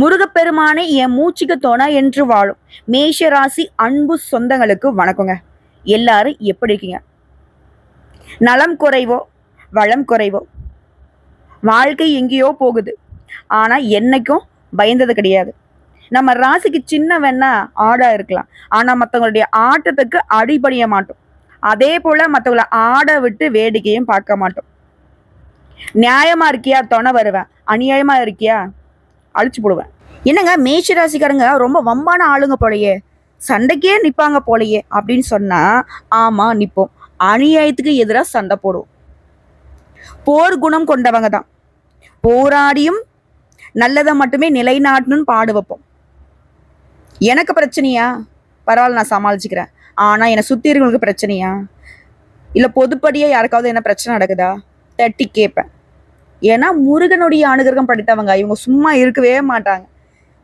முருகப்பெருமானை என் மூச்சுக்கு துணை என்று வாழும். மேஷ ராசி அன்பு சொந்தங்களுக்கு வணக்கங்க. எல்லாரும் எப்படி இருக்கீங்க? நலம் குறைவோ? வளம் குறைவோ? வாழ்க்கை எங்கேயோ போகுது. ஆனால் என்னைக்கும் பயந்தது கிடையாது. நம்ம ராசிக்கு சின்ன வேணா ஆடாக இருக்கலாம். ஆனால் மற்றவங்களுடைய ஆட்டத்துக்கு அடிபடிய மாட்டோம். அதே போல் மற்றவங்கள ஆட விட்டு வேடிக்கையும் பார்க்க மாட்டோம். நியாயமாக இருக்கியா? துணை வருவேன். அநியாயமாக இருக்கியா? அழிச்சு போடுவேன். என்னங்க மேஷ ராசிக்காரங்க ரொம்ப வம்பான ஆளுங்க போலையே சண்டைக்கே நிற்பாங்க போலையே அப்படின்னு சொன்னால் ஆமாம் நிற்போம் அநியாயத்துக்கு எதிராக சண்டை போடுவோம். போர் குணம் கொண்டவங்க தான். போராடியும் நல்லதை மட்டுமே நிலைநாட்டணும்னு பாடு வைப்போம். எனக்கு பிரச்சனையா? பரவாயில்ல நான் சமாளிச்சுக்கிறேன். ஆனால் என்னை சுற்றி இருக்கவங்களுக்கு பிரச்சனையா? இல்லை பொதுப்படியாக யாருக்காவது என்ன பிரச்சனை நடக்குதா? தட்டி கேட்பேன். ஏன்னா முருகனுடைய அனுகிரகம் படித்தவங்க. இவங்க சும்மா இருக்கவே மாட்டாங்க.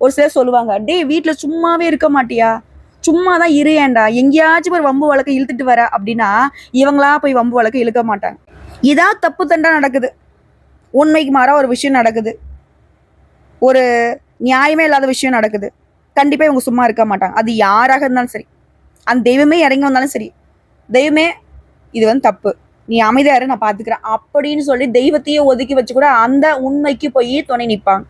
ஒரு சிலர் சொல்லுவாங்க டேய் வீட்டில் சும்மாவே இருக்க மாட்டியா? சும்மா தான் இரு,ஏன்டா எங்கேயாச்சும் ஒரு வம்பு வழக்கு இழுத்துட்டு வர அப்படின்னா இவங்களா போய் வம்பு வழக்கு இழுக்க மாட்டாங்க. இதான் தப்பு தண்டா நடக்குது. உண்மைக்கு மாறா ஒரு விஷயம் நடக்குது. ஒரு நியாயமே இல்லாத விஷயம் நடக்குது. கண்டிப்பாக இவங்க சும்மா இருக்க மாட்டாங்க. அது யாராக இருந்தாலும் சரி. அந்த தெய்வமே இறங்கி வந்தாலும் சரி. தெய்வமே இது வந்து தப்பு. நீ அமைதியாரு நான் பாத்துக்கிறேன் அப்படின்னு சொல்லி தெய்வத்தையே ஒதுக்கி வச்சு கூட அந்த உண்மைக்கு போய் துணை நிற்பாங்க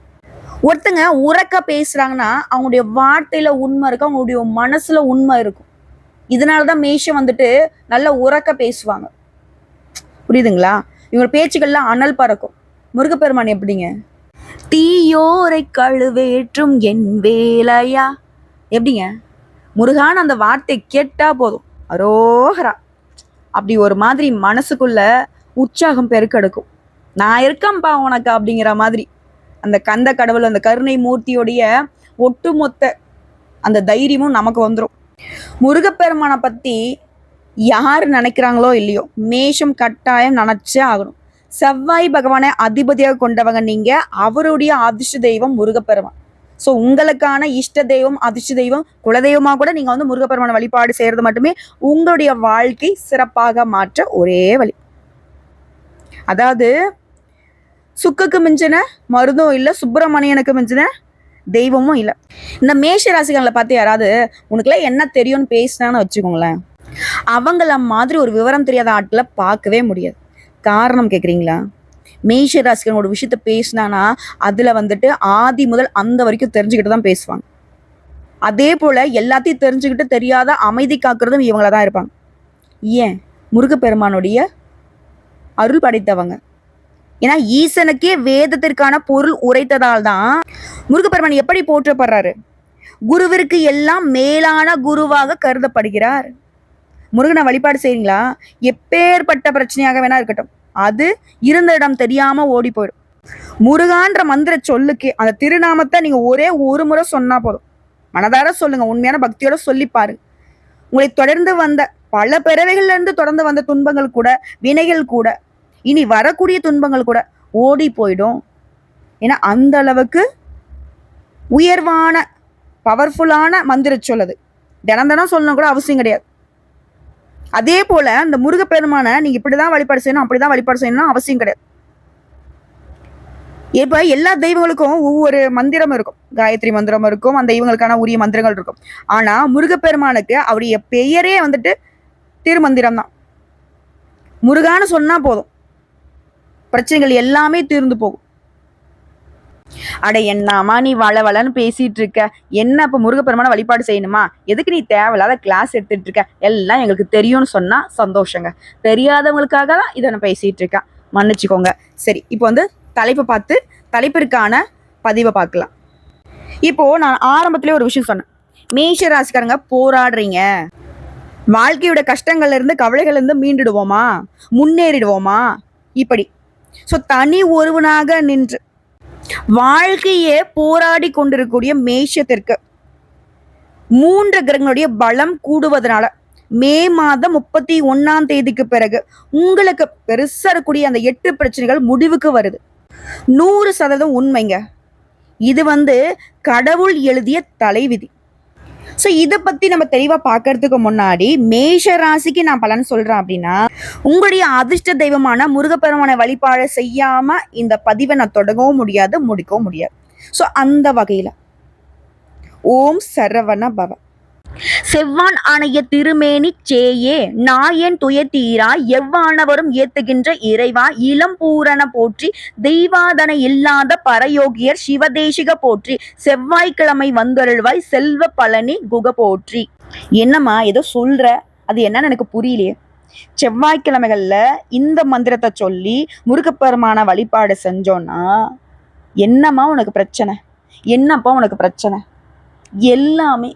ஒருத்தங்க உறக்க பேசுறாங்கன்னா அவங்களுடைய வார்த்தையில உண்மை இருக்கும் அவங்களுடைய மனசுல உண்மை இருக்கும். இதனாலதான் மேஷம் வந்துட்டு நல்ல உறக்க பேசுவாங்க. புரியுதுங்களா? இவங்க பேச்சுக்கள்லாம் அனல் பறக்கும். முருகப்பெருமான் எப்படிங்க? தீயோரை கழுவேற்றும் என் வேலையா? எப்படிங்க? முருகான் அந்த வார்த்தை கேட்டா போதும். அரோகரா. அப்படி ஒரு மாதிரி மனசுக்குள்ள உற்சாகம் பெருக்கெடுக்கும். நான் இருக்கேன்ப்பா உனக்கு அப்படிங்கிற மாதிரி. அந்த கந்த கடவுள் அந்த கருணை மூர்த்தியோடைய ஒட்டுமொத்த அந்த தைரியமும் நமக்கு வந்துடும் முருகப்பெருமானை பற்றி யார் நினைக்கிறாங்களோ இல்லையோ மேஷம் கட்டாயம் நினச்சே ஆகணும். செவ்வாய் பகவானை அதிபதியாக கொண்டவங்க நீங்கள் அவருடைய அதிர்ஷ்ட தெய்வம் முருகப்பெருமான். ஸோ உங்களுக்கான இஷ்ட தெய்வம் அதிர்ஷ்ட தெய்வம் குலதெய்வமாக கூட நீங்கள் வந்து முருகப்பெருமான வழிபாடு செய்கிறது மட்டுமே உங்களுடைய வாழ்க்கை சிறப்பாக மாற்ற ஒரே வழி. அதாவது சுக்குக்கு மிஞ்சின மருந்தும் இல்லை சுப்பிரமணியனுக்கு மிஞ்சின தெய்வமும் இல்லை. இந்த மேஷ ராசிகளை பார்த்து யாராவது உனக்குலாம் என்ன தெரியும்னு பேசினான்னு வச்சுக்கோங்களேன். அவங்கள மாதிரி ஒரு விவரம் தெரியாத ஆட்களை பார்க்கவே முடியாது. காரணம் கேட்குறீங்களா மேஷ ராசிகள் ஒரு விஷயத்த பேசினானா அதில் வந்துட்டு ஆதி முதல் அந்த வரைக்கும் தெரிஞ்சுக்கிட்டு தான் பேசுவாங்க. அதே போல் எல்லாத்தையும் தெரிஞ்சுக்கிட்டு தெரியாத அமைதி காக்கிறதும் இவங்கள தான் இருப்பாங்க. ஏன்? முருகப்பெருமானுடைய அருள் படைத்தவங்க. ஏன்னா ஈசனுக்கே வேதத்திற்கான பொருள் உரைத்ததால் தான் முருகப்பெருமான் எப்படி போற்றப்படுறாரு? குருவிற்கு எல்லாம் மேலான குருவாக கருதப்படுகிறார். முருகனை வழிபாடு செய்றீங்களா? எப்பேற்பட்ட பிரச்சனையாக வேணா இருக்கட்டும். அது இருந்த இடம் தெரியாம ஓடி போயிடும். முருகான்ற மந்திர சொல்லுக்கு அந்த திருநாமத்தை நீங்க ஒரே ஒரு முறை சொன்னா போதும். மனதார சொல்லுங்க உண்மையான பக்தியோட சொல்லி பாருங்க. உங்களை தொடர்ந்து வந்த பல பிறவைகள்ல இருந்து தொடர்ந்து வந்த துன்பங்கள் கூட வினைகள் கூட இனி வரக்கூடிய துன்பங்கள் கூட ஓடி போயிடும். ஏன்னா அந்த அளவுக்கு உயர்வான பவர்ஃபுல்லான மந்திர சொல் அது. தினம் தினம் சொல்லணும் கூட அவசியம் கிடையாது. அதே போல அந்த முருகப்பெருமானை நீங்க இப்படிதான் வழிபாடு செய்யணும் அப்படிதான் வழிபாடு செய்யணும் அவசியம் கிடையாது. இப்ப எல்லா தெய்வங்களுக்கும் ஒவ்வொரு மந்திரம் இருக்கும். காயத்ரி மந்திரம் இருக்கும் அந்த தெய்வங்களுக்கான உரிய மந்திரங்கள் இருக்கும். ஆனா முருகப்பெருமானுக்கு அவருடைய பெயரே வந்துட்டு திருமந்திரம் தான். முருகான்னு சொன்னா போதும். பிரச்சனைகள் எல்லாமே தீர்ந்து போகும். அட என்னம்மா நீ வள வளன்னு பேசிட்டு இருக்க என்ன இப்ப முருகப்பெருமான வழிபாடு செய்யணுமா? எதுக்கு நீ தேவையில்லாத கிளாஸ் எடுத்துட்டு இருக்க எல்லாம் எங்களுக்கு தெரியும்னு சொன்னா சந்தோஷங்க. தெரியாதவங்களுக்காக தான் இதை நான் பேசிட்டு இருக்கேன் மன்னிச்சுக்கோங்க. சரி இப்போ வந்து தலைப்பை பார்த்து தலைப்பிற்கான பதிவை பார்க்கலாம். இப்போ நான் ஆரம்பத்திலே ஒரு விஷயம் சொன்னேன். மேஷ ராசிக்காரங்க போராடுறீங்க. வாழ்க்கையோட கஷ்டங்கள்ல இருந்து கவலைகள்ல இருந்து மீண்டுடுவோமா? முன்னேறிடுவோமா? இப்படி. ஸோ தனி ஒருவனாக நின்று வாழ்க்கையே போராடி கொண்டிருக்கக்கூடிய மேஷத்திற்கு மூன்று கிரகங்களுடைய பலம் கூடுவதனால மே மாதம் முப்பத்தி ஒன்னாம் தேதிக்கு பிறகு உங்களுக்கு பெருசா இருக்கக்கூடிய அந்த எட்டு பிரச்சனைகள் முடிவுக்கு வருது. நூறு சதவீதம் உண்மைங்க. இது வந்து கடவுள் எழுதிய தலைவிதி. ஸோ இதை பத்தி நம்ம தெளிவா பார்க்கறதுக்கு முன்னாடி மேஷ ராசிக்கு நான் பலன் சொல்றேன் அப்படின்னா உங்களுடைய அதிர்ஷ்ட தெய்வமான முருகப்பெருமானை வழிபாடு செய்யாம இந்த பதிவை நான் தொடங்கவும் முடியாது முடிக்கவும் முடியாது. ஸோ அந்த வகையில். ஓம் சரவண பவன் செவ்வான் ஆணைய திருமேனி சேயே நாயன் துயத்தீரா எவ்வானவரும் ஏத்துகின்ற இறைவா இளம் பூரண போற்றி தெய்வாதன இல்லாத பரயோகியர் சிவதேசிக போற்றி செவ்வாய்க்கிழமை வந்தருள்வாய் செல்வ பழனி குக போற்றி. என்னம்மா ஏதோ சொல்ற? அது என்னன்னு எனக்கு புரியலையே. செவ்வாய்க்கிழமைகள்ல இந்த மந்திரத்தை சொல்லி முருகப்பெருமான வழிபாடு செஞ்சோன்னா என்னம்மா உனக்கு பிரச்சனை? என்னப்பா உனக்கு பிரச்சனை? எல்லாமே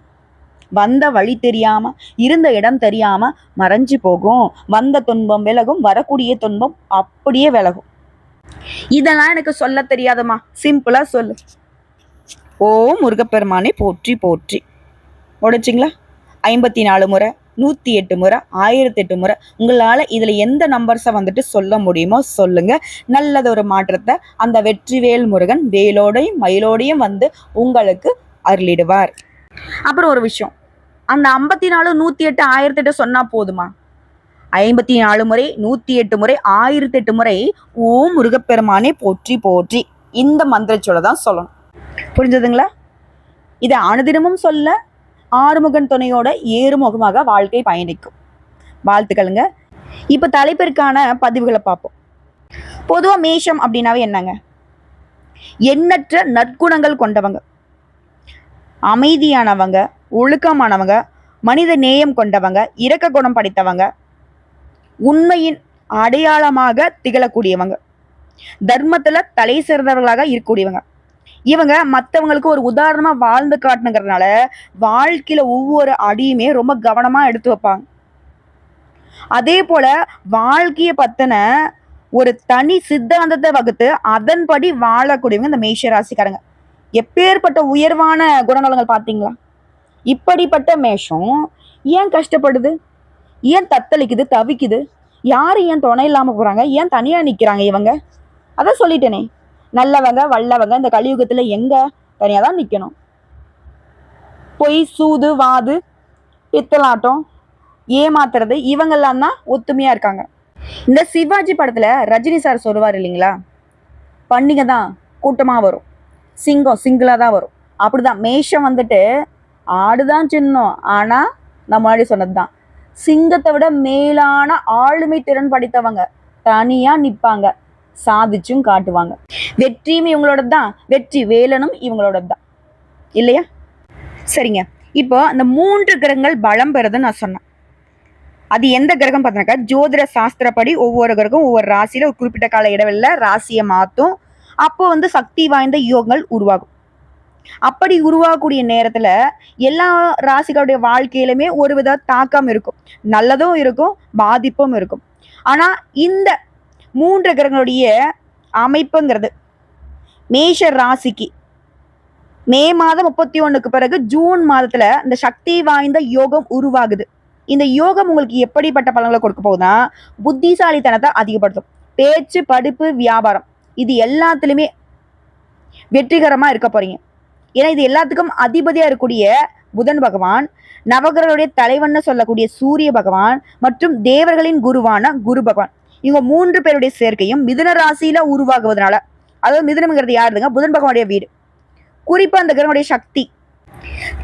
வந்த வழி தெரியாம இருந்த இடம் தெரியாம மறைஞ்சு போகும். வந்த துன்பம் விலகும் வரக்கூடிய துன்பம் அப்படியே விலகும். இதெல்லாம் எனக்கு சொல்ல தெரியாதம்மா. சிம்பிளா சொல்லு. ஓ முருகப்பெருமானை போற்றி போற்றி. உடைச்சிங்களா ஐம்பத்தி நாலு முறை நூற்றி எட்டு முறை ஆயிரத்தி எட்டு முறை. உங்களால் இதில் எந்த நம்பர்ஸை வந்துட்டு சொல்ல முடியுமோ சொல்லுங்க. நல்லதொரு மாற்றத்தை அந்த வெற்றிவேல் முருகன் வேலோடையும் மயிலோடையும் வந்து உங்களுக்கு அருளிடுவார். அப்புறம் ஒரு விஷயம். அந்த ஐம்பத்தி நாலு நூற்றி எட்டு ஆயிரத்தி எட்டு சொன்னால் போதுமா? ஐம்பத்தி நாலு முறை நூற்றி எட்டு முறை ஆயிரத்தி எட்டு முறை ஓ முருகப்பெருமானே போற்றி போற்றி. இந்த மந்திரச்சொல்லை தான் சொல்லணும். புரிஞ்சதுங்களா? இதை அனுதினமும் சொல்ல ஆறுமுகன் துணையோட ஏறுமுகமாக வாழ்க்கை பயணிக்கும். வாழ்த்துக்களுங்க. இப்போ தலைப்பிற்கான பதிவுகளை பார்ப்போம். பொதுவாக மேஷம் அப்படின்னாவே என்னங்க? எண்ணற்ற நற்குணங்கள் கொண்டவங்க. அமைதியானவங்க ஒழுக்கமானவங்க மனித நேயம் கொண்டவங்க இரக்க குணம் படைத்தவங்க உண்மையின் அடையாளமாக திகழக்கூடியவங்க. தர்மத்தில் தலை சிறந்தவர்களாக இருக்கக்கூடியவங்க. இவங்க மற்றவங்களுக்கு ஒரு உதாரணமாக வாழ்ந்து காட்டணுங்கிறதுனால வாழ்க்கையில் ஒவ்வொரு அடியுமே ரொம்ப கவனமாக எடுத்து வைப்பாங்க. அதே போல வாழ்க்கையை பற்றின ஒரு தனி சித்தாந்தத்தை வகுத்து அதன்படி வாழக்கூடியவங்க இந்த மேஷ ராசிக்காரங்க எப்பேற்பட்ட உயர்வான குணநலங்கள் பார்த்தீங்களா? இப்படிப்பட்ட மேஷம் ஏன் கஷ்டப்படுது? ஏன் தத்தளிக்குது தவிக்குது? யார் ஏன் துணை இல்லாமல் போகிறாங்க ஏன் தனியாக நிற்கிறாங்க இவங்க? அதான் சொல்லிட்டேனே. நல்லவங்க வல்லவங்க இந்த கலியுகத்தில் எங்கே? தனியாக தான் நிற்கணும் பொய் சூது வாது பித்தலாட்டம் ஏமாத்துறது இவங்கெல்லாம் தான் ஒத்துமையாக இருக்காங்க. இந்த சிவாஜி படத்தில் ரஜினி சார் சொல்லுவார் இல்லைங்களா? பண்டிகை தான் கூட்டமாக வரும். சிங்கம் சிங்கிளாக தான் வரும். அப்படிதான். மேஷம் வந்துட்டு ஆடுதான் சின்னம். ஆனால் நான் முன்னாடி சொன்னது தான் சிங்கத்தை விட மேலான ஆளுமை திறன் படித்தவங்க. தனியாக நிற்பாங்க சாதிச்சும் காட்டுவாங்க. வெற்றியும் இவங்களோட தான் வெற்றி வேலனும் இவங்களோட தான் இல்லையா? சரிங்க. இப்போ அந்த மூன்று கிரகங்கள் பலம் பெறுதுன்னு நான் சொன்னேன். அது எந்த கிரகம் பார்த்தோன்னாக்கா ஜோதிட சாஸ்திரப்படி ஒவ்வொரு கிரகம் ஒவ்வொரு ராசியில் ஒரு குறிப்பிட்ட கால இடைவெளியில் ராசியை மாற்றும் அப்போ வந்து சக்தி வாய்ந்த யோகங்கள் உருவாகும். அப்படி உருவாகக்கூடிய நேரத்துல எல்லா ராசிகளுடைய வாழ்க்கையிலுமே ஒரு வித தாக்கம் இருக்கும். நல்லதும் இருக்கும் பாதிப்பும் இருக்கும். ஆனா இந்த மூன்று கிரகங்களுடைய அமைப்புங்கிறது மேஷ ராசிக்கு. மே மாதம் முப்பத்தி ஒண்ணுக்கு பிறகு ஜூன் மாதத்துல இந்த சக்தி வாய்ந்த யோகம் உருவாகுது. இந்த யோகம் உங்களுக்கு எப்படிப்பட்ட பலன்களை கொடுக்க போகுதுன்னா புத்திசாலித்தனத்தை அதிகப்படுத்தும். பேச்சு படிப்பு வியாபாரம். இது எல்லாத்துலேயுமே வெற்றிகரமாக இருக்க போறீங்க. ஏன்னா இது எல்லாத்துக்கும் அதிபதியாக இருக்கக்கூடிய புதன் பகவான் நவகரனுடைய தலைவன்னு சொல்லக்கூடிய சூரிய பகவான் மற்றும் தேவர்களின் குருவான குரு பகவான். இவங்க மூன்று பேருடைய சேர்க்கையும் மிதுன ராசியில உருவாகுவதனால அதாவது மிதுனம்ங்கிறது யாருங்க புதன் பகவானுடைய வீடு. குறிப்பா அந்த கிரகனுடைய சக்தி.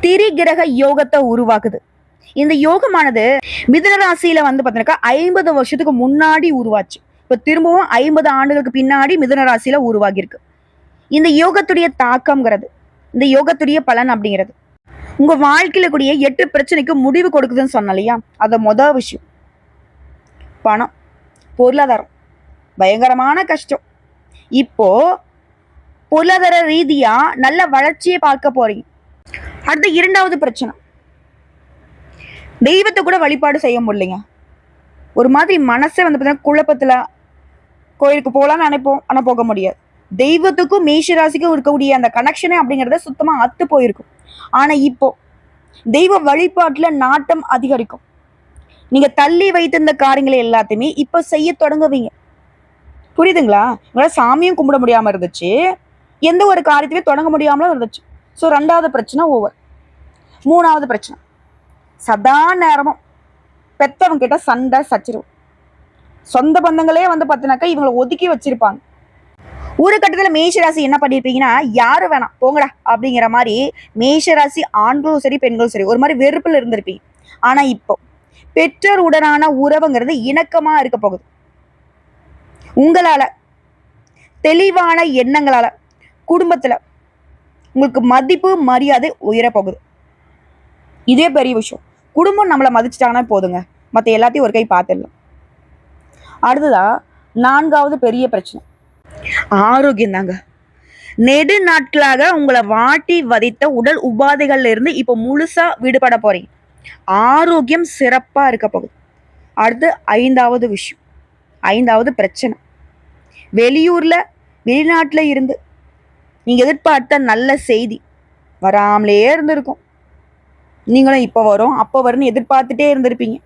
திரிகிரக யோகத்தை உருவாக்குது. இந்த யோகமானது மிதுன ராசியில வந்து பார்த்தீங்கன்னாக்கா ஐம்பது வருஷத்துக்கு முன்னாடி உருவாச்சு. இப்போ திரும்பவும் ஐம்பது ஆண்டுகளுக்கு பின்னாடி மிதுன ராசியில உருவாகியிருக்கு. இந்த யோகத்துடைய தாக்கம்ங்கிறது இந்த யோகத்துடைய பலன் அப்படிங்கிறது உங்க வாழ்க்கையில கூடிய எட்டு பிரச்சனைக்கு முடிவு கொடுக்குதுன்னு சொன்ன இல்லையா அது மொதல் விஷயம். பணம் பொருளாதாரம் பயங்கரமான கஷ்டம். இப்போ பொருளாதார ரீதியா நல்ல வளர்ச்சியை பார்க்க போறீங்க. அடுத்த இரண்டாவது பிரச்சனை தெய்வத்தை கூட வழிபாடு செய்ய முடியலைங்க. ஒரு மாதிரி மனசே வந்து பார்த்தீங்கன்னா குழப்பத்துல கோயிலுக்கு போகலான்னு நினைப்போம். ஆனால் போக முடியாது. தெய்வத்துக்கும் மேஷராசிக்கும் இருக்கக்கூடிய அந்த கனெக்ஷனே அப்படிங்கிறத சுத்தமாக அத்து போயிருக்கும். ஆனால் இப்போ தெய்வ வழிபாட்டில் நாட்டம் அதிகரிக்கும். நீங்கள் தள்ளி வைத்திருந்த காரியங்களை எல்லாத்தையுமே இப்போ செய்ய தொடங்குவீங்க. புரியுதுங்களா? உங்களால் சாமியும் கும்பிட முடியாமல் இருந்துச்சு. எந்த ஒரு காரியத்தையுமே தொடங்க முடியாமலும் இருந்துச்சு. ஸோ ரெண்டாவது பிரச்சனை ஓவர் மூணாவது பிரச்சனை. சதா நேரமும் பெத்தவங்க கிட்ட சண்டை சச்சிரும் சொந்த பந்தங்களே வந்து பார்த்தினாக்கா இவங்களை ஒதுக்கி வச்சிருப்பாங்க. ஒரு கட்டத்தில் மேஷராசி என்ன பண்ணியிருப்பீங்கன்னா யாரும் வேணாம் போங்கடா அப்படிங்கிற மாதிரி மேஷராசி ஆண்களும் சரி பெண்களும் சரி ஒரு மாதிரி வெறுப்பில் இருந்திருப்பீங்க. ஆனால் இப்போ பெற்றோர் உடனான உறவுங்கிறது இணக்கமாக இருக்க போகுது. உங்களால் தெளிவான எண்ணங்களால் குடும்பத்தில் உங்களுக்கு மதிப்பு மரியாதை உயரப்போகுது இதே பெரிய விஷயம். குடும்பம் நம்மளை மதிச்சிட்டாங்கன்னா போதுங்க. மற்ற எல்லாத்தையும் ஒரு கை பார்த்துடலாம். அடுத்ததா நான்காவது பெரிய பிரச்சனை. ஆரோக்கியம் தாங்க நெடு நாட்களாக உங்களை வாட்டி வதைத்த உடல் உபாதைகள்ல இருந்து இப்போ முழுசா விடுபட போறீங்க. ஆரோக்கியம் சிறப்பா இருக்க போகுது. அடுத்து ஐந்தாவது விஷயம். ஐந்தாவது பிரச்சனை. வெளியூர்ல வெளிநாட்டுல இருந்து நீங்க எதிர்பார்த்த நல்ல செய்தி வராமலே இருந்திருக்கும். நீங்களும் இப்போ வரும் அப்போ வரும்னு எதிர்பார்த்துட்டே இருந்திருப்பீங்க.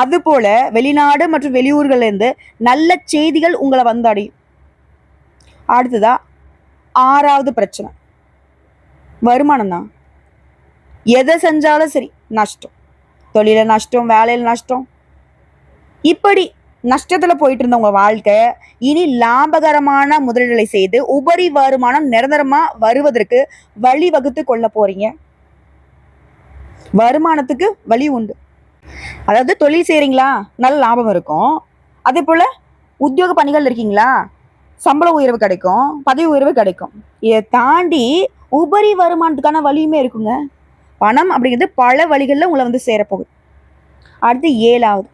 அதுபோல வெளிநாடு மற்றும் வெளியூர்கள்லேருந்து நல்ல செய்திகள் உங்களை வந்தடையும் அடுத்ததா ஆறாவது பிரச்சனை. வருமானம் தான். எதை செஞ்சாலும் சரி நஷ்டம். தொழில நஷ்டம் வேலையில் நஷ்டம். இப்படி நஷ்டத்தில் போயிட்டு இருந்த வாழ்க்கை இனி லாபகரமான முதலீடுகளை செய்து உபரி வருமானம் நிரந்தரமா வருவதற்கு வழிவகுத்து கொள்ள போறீங்க. வருமானத்துக்கு வழி உண்டு. அதாவது தொழில் செய்கிறீங்களா நல்ல லாபம் இருக்கும். அதே போல் உத்தியோக பணிகள் இருக்கீங்களா? சம்பள உயர்வு கிடைக்கும். பதவி உயர்வு கிடைக்கும். இதை தாண்டி உபரி வருமானத்துக்கான வழியுமே இருக்குங்க. பணம் அப்படிங்கிறது பல வழிகளில் உங்களை வந்து சேரப்போகுது. அடுத்து ஏழாவது.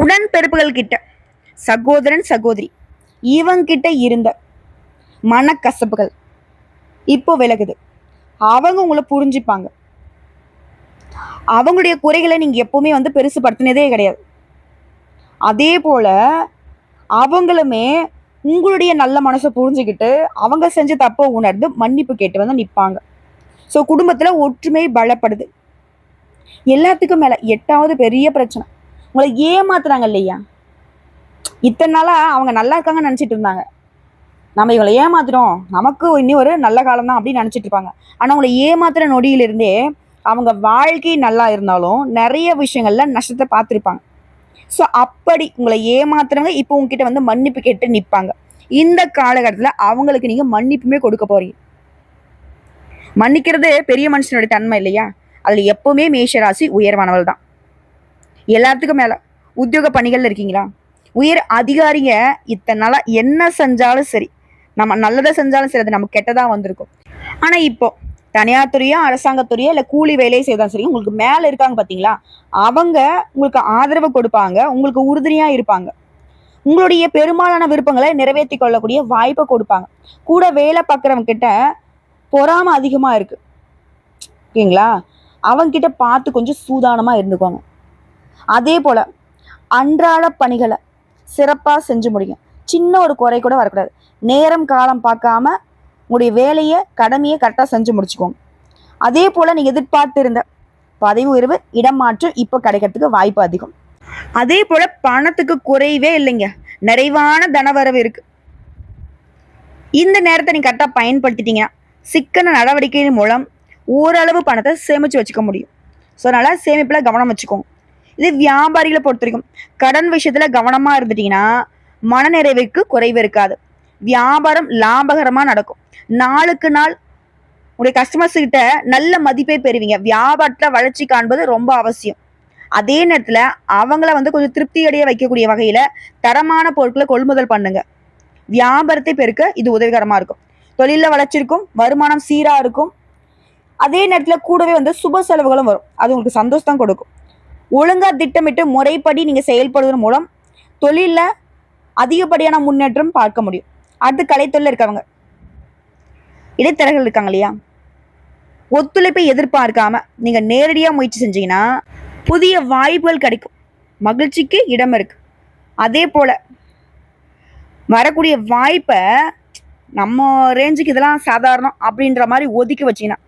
உடன்பிறப்புகள் கிட்ட. சகோதரன் சகோதரி. இவங்கிட்ட இருந்த மனக்கசப்புகள் இப்போ விலகுது. அவங்க உங்களை புரிஞ்சுப்பாங்க. அவங்களுடைய குறைகளை நீங்கள் எப்போவுமே வந்து பெருசுப்படுத்தினதே கிடையாது. அதே போல் அவங்களுமே உங்களுடைய நல்ல மனசை புரிஞ்சுக்கிட்டு அவங்க செஞ்ச தப்பை உணர்ந்து மன்னிப்பு கேட்டு வந்து நிற்பாங்க ஸோ குடும்பத்தில் ஒற்றுமை பலப்படுது. எல்லாத்துக்கும் மேலே எட்டாவது பெரிய பிரச்சனை. உங்களை ஏமாத்துறாங்க இல்லையா? இத்தனை நாளாக அவங்க நல்லா இருக்காங்கன்னு நினச்சிட்டு இருந்தாங்க. நம்ம இவங்களை ஏமாத்துறோம். நமக்கு இன்னும் ஒரு நல்ல காலம் தான் அப்படின்னு நினச்சிட்டு இருப்பாங்க. ஆனால் உங்களை ஏமாத்துற நொடியிலிருந்தே அவங்க வாழ்க்கை நல்லா இருந்தாலும் நிறைய விஷயங்கள்ல நஷ்டத்தை பார்த்துருப்பாங்க. ஸோ அப்படி உங்களை ஏமாத்துறவங்க இப்போ உங்ககிட்ட வந்து மன்னிப்பு கேட்டு நிற்பாங்க இந்த காலகட்டத்தில் அவங்களுக்கு நீங்கள் மன்னிப்புமே கொடுக்க போறீங்க. மன்னிக்கிறது பெரிய மனுஷனுடைய தன்மை இல்லையா? அதில் எப்பவுமே மேஷராசி உயர்வானவள் தான். எல்லாத்துக்கும் மேலே. உத்தியோக பணிகளில் இருக்கீங்களா? உயர் அதிகாரிங்க இத்தனை நாளாக என்ன செஞ்சாலும் சரி. நம்ம நல்லதை செஞ்சாலும் சரி அது நம்ம கெட்டதாக வந்திருக்கும். ஆனால் இப்போ தனியார் துறையோ அரசாங்கத்துறையோ இல்லை கூலி வேலையை செய்தாலும் சரி உங்களுக்கு மேலே இருக்காங்க பார்த்தீங்களா அவங்க உங்களுக்கு ஆதரவு கொடுப்பாங்க உங்களுக்கு உறுதுணையாக இருப்பாங்க. உங்களுடைய பெரும்பாலான விருப்பங்களை நிறைவேற்றி கொள்ளக்கூடிய வாய்ப்பை கொடுப்பாங்க. கூட வேலை பார்க்குறவங்க கிட்ட பொறாம அதிகமாக இருக்கு. ஓகேங்களா? அவங்க கிட்ட பார்த்து கொஞ்சம் சூதானமாக இருந்துக்கோங்க. அதே போல் அன்றாட பணிகளை சிறப்பாக செஞ்சு முடியும் சின்ன ஒரு குறை கூட வரக்கூடாது. நேரம் காலம் பார்க்காம உங்களுடைய வேலையை கடமையை கரெக்டாக செஞ்சு முடிச்சுக்கோங்க. அதே போல் நீங்கள் எதிர்பார்த்து இருந்த பதவி உயர்வு இடம் மாற்றம் இப்போ கிடைக்கிறதுக்கு வாய்ப்பு அதிகம். அதே போல் பணத்துக்கு குறைவே இல்லைங்க. நிறைவான தனவரவு இருக்குது இந்த நேரத்தை நீங்கள் கரெக்டாக பயன்படுத்திட்டீங்கன்னா சிக்கன நடவடிக்கையின் மூலம் ஓரளவு பணத்தை சேமித்து வச்சுக்க முடியும். ஸோ அதனால் சேமிப்பில் கவனம் வச்சுக்கோங்க. இது வியாபாரிகளை பொறுத்த வரைக்கும் கடன் விஷயத்தில் கவனமாக இருந்துட்டிங்கன்னா மனநிறைவுக்கு குறைவு இருக்காது. வியாபாரம் லாபகரமாக நடக்கும். நாளுக்கு நாள் உங்களுடைய கஸ்டமர்ஸ் கிட்ட நல்ல மதிப்பை பெறுவீங்க. வியாபாரத்தில் வளர்ச்சி காண்பது ரொம்ப அவசியம். அதே நேரத்தில் அவங்கள வந்து கொஞ்சம் திருப்தி அடைய வைக்கக்கூடிய வகையில் தரமான பொருட்களை கொள்முதல் பண்ணுங்க. வியாபாரத்தை பெருக்க இது உதவிகரமாக இருக்கும். தொழிலில் வளர்ச்சி இருக்கும் வருமானம் சீராக இருக்கும். அதே நேரத்தில் கூடவே வந்து சுப செலவுகளும் வரும். அது உங்களுக்கு சந்தோஷம் கொடுக்கும். ஒழுங்காக திட்டமிட்டு முறைப்படி நீங்கள் செயல்படுவதன் மூலம் தொழிலில் அதிகப்படியான முன்னேற்றம் பார்க்க முடியும். அடுத்து கலைத்தொழில் இருக்கவங்க. இடைத்தரகர்கள் இருக்காங்க இல்லையா? ஒத்துழைப்பை எதிர்பார்க்காம நீங்க நேரடியா முயற்சி செஞ்சீங்கன்னா புதிய வாய்ப்புகள் கிடைக்கும். மகிழ்ச்சிக்கு இடம் இருக்கு. அதே போல வரக்கூடிய வாய்ப்பை நம்ம ரேஞ்சுக்கு இதெல்லாம் சாதாரணம் அப்படின்ற மாதிரி ஒதுக்கி வச்சீங்கன்னா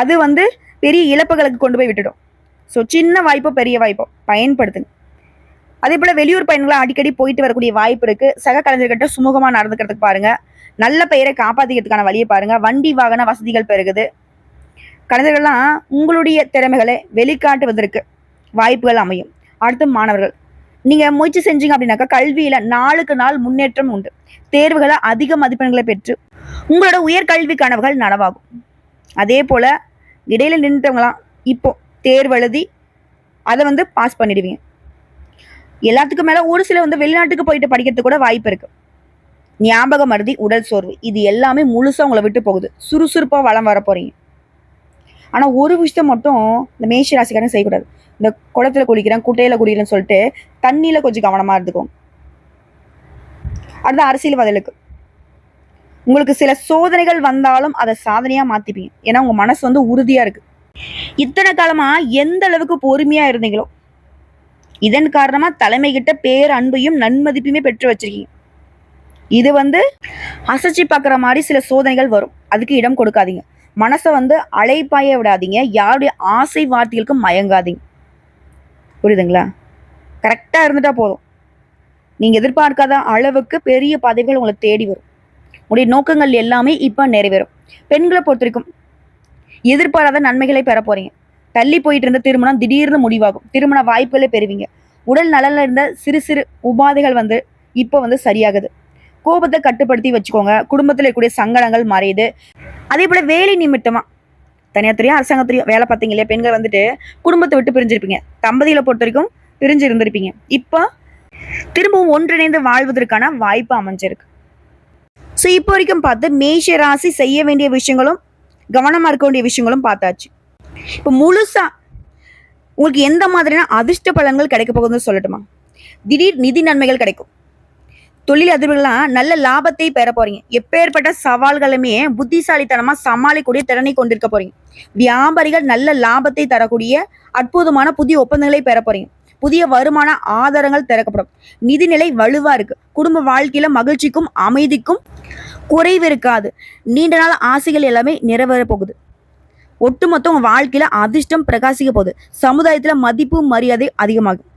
அது வந்து பெரிய இழப்புகளுக்கு கொண்டு போய் விட்டுடும். ஸோ சின்ன வாய்ப்போ பெரிய வாய்ப்போ பயன்படுத்துங்க. அதே போல் வெளியூர் பயணங்களாக அடிக்கடி போயிட்டு வரக்கூடிய வாய்ப்பு இருக்குது சக கலைஞர்கிட்ட சுமூகமாக நடந்துக்கிறதுக்கு பாருங்கள் நல்ல பெயரை காப்பாற்றிக்கிறதுக்கான வழியை பாருங்கள் வண்டி வாகன வசதிகள் பெருகுது. கலைஞர்கள்லாம் உங்களுடைய திறமைகளை வெளிக்காட்டுவதற்கு வாய்ப்புகள் அமையும். அடுத்து மாணவர்கள். நீங்கள் முயற்சி செஞ்சீங்க அப்படின்னாக்கா கல்வியில் நாளுக்கு நாள் முன்னேற்றம் உண்டு. தேர்வுகளை அதிக மதிப்பெண்களை பெற்று உங்களோட உயர்கல்வி கனவுகள் நனவாகும். அதே போல் இடையில நின்றுட்டவங்களாம் இப்போ தேர்வு எழுதி அதை வந்து பாஸ் பண்ணிடுவீங்க. எல்லாத்துக்கும் மேலே ஒரு சில வந்து வெளிநாட்டுக்கு போயிட்டு படிக்கிறதுக்கு கூட வாய்ப்பு இருக்குது ஞாபக மருதி உடல் சோர்வு இது எல்லாமே முழுசாக உங்களை விட்டு போகுது. சுறுசுறுப்பாக வளம் வர போறீங்க. ஆனால் ஒரு விஷயத்த மட்டும் இந்த மேஷ ராசிக்காரன் செய்யக்கூடாது. இந்த குளத்துல குளிக்கிறேன் குட்டையில் குடிக்கிறேன்னு சொல்லிட்டு தண்ணியில் கொஞ்சம் கவனமாக இருந்துக்கோங்க. அடுத்த அரசியல்வாதிகளுக்கு. உங்களுக்கு சில சோதனைகள் வந்தாலும் அதை சாதனையாக மாற்றிப்பீங்க ஏன்னா உங்கள் மனசு வந்து உறுதியாக இருக்குது இத்தனை காலமாக எந்த அளவுக்கு பொறுமையாக இருந்தீங்களோ இதன் காரணமாக தலைமை கிட்ட பேர் அன்பையும் நன்மதிப்பையுமே பெற்று வச்சிருக்கீங்க. இது வந்து அசைச்சு பார்க்குற மாதிரி சில சோதனைகள் வரும். அதுக்கு இடம் கொடுக்காதீங்க. மனசை வந்து அலைப்பாய விடாதீங்க. யாருடைய ஆசை வார்த்தைகளுக்கும் மயங்காதீங்க. புரியுதுங்களா? கரெக்டாக இருந்துட்டா போதும். நீங்கள் எதிர்பார்க்காத அளவுக்கு பெரிய பதவிகள் உங்களை தேடி வரும். உடைய நோக்கங்கள் எல்லாமே இப்போ நிறைவேறும். பெண்களை பொறுத்த வரைக்கும் எதிர்பாராத நன்மைகளை பெற போகிறீங்க தள்ளி போயிட்டு இருந்த திருமணம் திடீர்னு முடிவாகும். திருமண வாய்ப்புகளை பெறுவீங்க. உடல் நலனில் இருந்த சிறு சிறு உபாதைகள் வந்து இப்போ வந்து சரியாகுது. கோபத்தை கட்டுப்படுத்தி வச்சுக்கோங்க. குடும்பத்தில் இருக்கக்கூடிய சங்கடங்கள் மறையுது அதே போல் வேலை நிமித்தமாக தனியார் துறையும் அரசாங்கத்துறையும் வேலை பார்த்தீங்க இல்லையா? பெண்கள் வந்துட்டு குடும்பத்தை விட்டு பிரிஞ்சிருப்பீங்க. தம்பதியில் பொறுத்த வரைக்கும் பிரிஞ்சு இருந்திருப்பீங்க இப்போ திரும்பவும் ஒன்றிணைந்து வாழ்வதற்கான வாய்ப்பு அமைஞ்சிருக்கு. ஸோ இப்போ வரைக்கும் பார்த்து மேஷ ராசி செய்ய வேண்டிய விஷயங்களும் கவனமாக இருக்க வேண்டிய விஷயங்களும் பார்த்தாச்சு. இப்போ முழுசா உங்களுக்கு எந்த மாதிரியான அதிர்ஷ்ட பலன்கள் கிடைக்க போகுதுன்னு சொல்லட்டுமா? திடீர் நிதி நன்மைகள் கிடைக்கும். தொழில் அதிபர்கள்லாம் நல்ல லாபத்தை பெற போறீங்க. எப்பேற்பட்ட சவால்களுமே புத்திசாலித்தனமா சமாளிக்கக்கூடிய திறனை கொண்டிருக்க போறீங்க. வியாபாரிகள் நல்ல லாபத்தை தரக்கூடிய அற்புதமான புதிய ஒப்பந்தங்களை பெற போறீங்க. புதிய வருமான ஆதாரங்கள் திறக்கப்படும். நிதிநிலை வலுவா இருக்கு. குடும்ப வாழ்க்கையில மகிழ்ச்சிக்கும் அமைதிக்கும் குறைவு இருக்காது. நீண்ட நாள் ஆசைகள் எல்லாமே நிறைவேற போகுது. ஒட்டுமொத்த உங்க வாழ்க்கையில அதிர்ஷ்டம் பிரகாசிக்க போகுது. சமுதாயத்துல மதிப்பு மரியாதை அதிகமாகும்.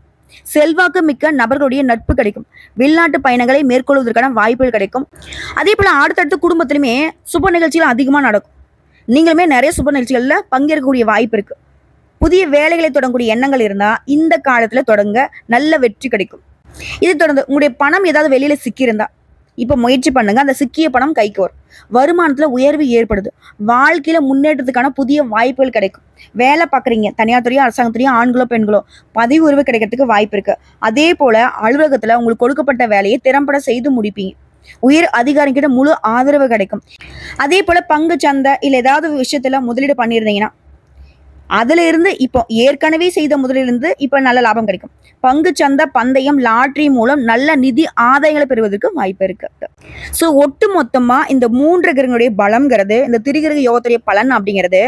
செல்வாக்கு மிக்க நபர்களுடைய நட்பு கிடைக்கும். வெளிநாட்டு பயணங்களை மேற்கொள்வதற்கான வாய்ப்புகள் கிடைக்கும். அதே போல அடுத்தடுத்த குடும்பத்திலுமே சுப நிகழ்ச்சிகள் அதிகமாக நடக்கும். நீங்களுமே நிறைய சுப நிகழ்ச்சிகளில் பங்கேற்கக்கூடிய வாய்ப்பு இருக்கு. புதிய வேலைகளை தொடங்கக்கூடிய எண்ணங்கள் இருந்தால் இந்த காலத்தில் தொடங்க நல்ல வெற்றி கிடைக்கும். இது தொடர்ந்து உங்களுடைய பணம் ஏதாவது வெளியில சிக்கியிருந்தா இப்போ முயற்சி பண்ணுங்க. அந்த சிக்கிய பணம் கைக்கு வரும். வருமானத்தில் உயர்வு ஏற்படுது. வாழ்க்கையில முன்னேற்றத்துக்கான புதிய வாய்ப்புகள் கிடைக்கும். வேலை பார்க்குறீங்க தனியார் துறையோ அரசாங்கத்துறையோ ஆண்களோ பெண்களோ பதவி உயர்வு கிடைக்கிறதுக்கு வாய்ப்பு இருக்கு. அதே போல அலுவலகத்தில் உங்களுக்கு கொடுக்கப்பட்ட வேலையை திறம்பட செய்து முடிப்பீங்க. உயர் அதிகாரிகிட்ட முழு ஆதரவு கிடைக்கும். அதே போல பங்கு சந்தை இல்லை ஏதாவது விஷயத்துல முதலீடு பண்ணியிருந்தீங்கன்னா அதுல இருந்து இப்போ ஏற்கனவே செய்த முதலிலிருந்து இப்போ நல்ல லாபம் கிடைக்கும். பங்கு சந்தை பந்தயம் லாட்ரி மூலம் நல்ல நிதி ஆதாயங்களை பெறுவதற்கு வாய்ப்பு இருக்கு. ஸோ ஒட்டு மொத்தமா இந்த மூன்று கிரகங்களுடைய பலம்ங்கிறது இந்த திரிகிரக யோகத்துடைய பலன் அப்படிங்கிறது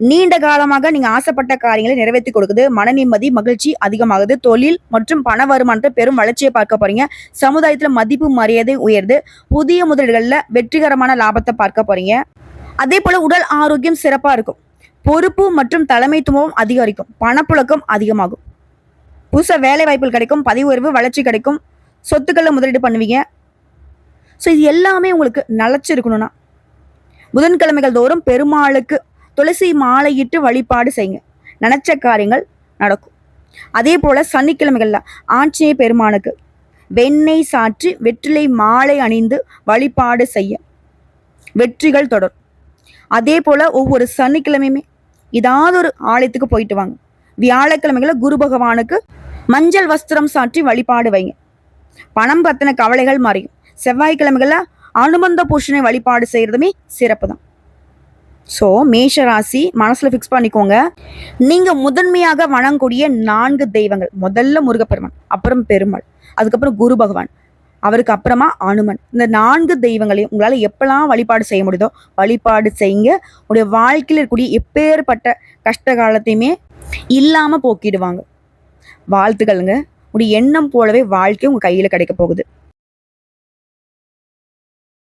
நீண்ட காலமாக நீங்க ஆசைப்பட்ட காரியங்களை நிறைவேற்றி கொடுக்குது. மன நிம்மதி மகிழ்ச்சி அதிகமாகுது. தொழில் மற்றும் பண வருமானத்தை பெரும் வளர்ச்சியை பார்க்க போறீங்க. சமுதாயத்துல மதிப்பு மரியாதை உயருது. புதிய முதலீடுகளில் வெற்றிகரமான லாபத்தை பார்க்க போறீங்க. அதே போல உடல் ஆரோக்கியம் சிறப்பா இருக்கும். பொறுப்பு மற்றும் தலைமைத்துவம் அதிகரிக்கும். பணப்புழக்கம் அதிகமாகும். புதுசாக வேலை வாய்ப்புகள் கிடைக்கும் பதிவு உயர்வு வளர்ச்சி கிடைக்கும். சொத்துக்களில் முதலீடு பண்ணுவீங்க. ஸோ இது எல்லாமே உங்களுக்கு நலச்சிருக்கணும்னா புதன்கிழமைகள் தோறும் பெருமாளுக்கு துளசி மாலையிட்டு வழிபாடு செய்யுங்க. நினச்ச காரியங்கள் நடக்கும். அதே போல் சனிக்கிழமைகளில் ஆஞ்சநேய பெருமானுக்கு வெண்ணெய் சாற்றி வெற்றிலை மாலை அணிந்து வழிபாடு செய்ய வெற்றிகள் தொடரும். அதே போல் ஒவ்வொரு சனிக்கிழமையுமே ஏதாவது ஒரு ஆலயத்துக்கு போயிட்டு வாங்க. வியாழக்கிழமைகளை குரு பகவானுக்கு மஞ்சள் வஸ்திரம் சாற்றி வழிபாடு வைங்க. பணம் பத்தின கவலைகள் மாறியும். செவ்வாய்க்கிழமைகளில் அனுபந்த பூஷனை வழிபாடு செய்கிறதுமே சிறப்பு தான் ஸோ மேஷ ராசி மனசில் ஃபிக்ஸ் பண்ணிக்கோங்க. நீங்கள் முதன்மையாக வணங்கக்கூடிய நான்கு தெய்வங்கள். முதல்ல முருகப்பெருமான் அப்புறம் பெருமாள் அதுக்கப்புறம் குரு பகவான். அவருக்கு அப்புறமா அனுமன். இந்த நான்கு தெய்வங்களையும் உங்களால் எப்பெல்லாம் வழிபாடு செய்ய முடியுதோ வழிபாடு செய்யுங்க உங்களுடைய வாழ்க்கையில் இருக்கக்கூடிய எப்பேற்பட்ட கஷ்ட காலத்தையுமே இல்லாமல் போக்கிடுவாங்க. வாழ்த்துக்கள்ங்க. உடைய எண்ணம் போலவே வாழ்க்கை உங்கள் கையில் கிடைக்க போகுது.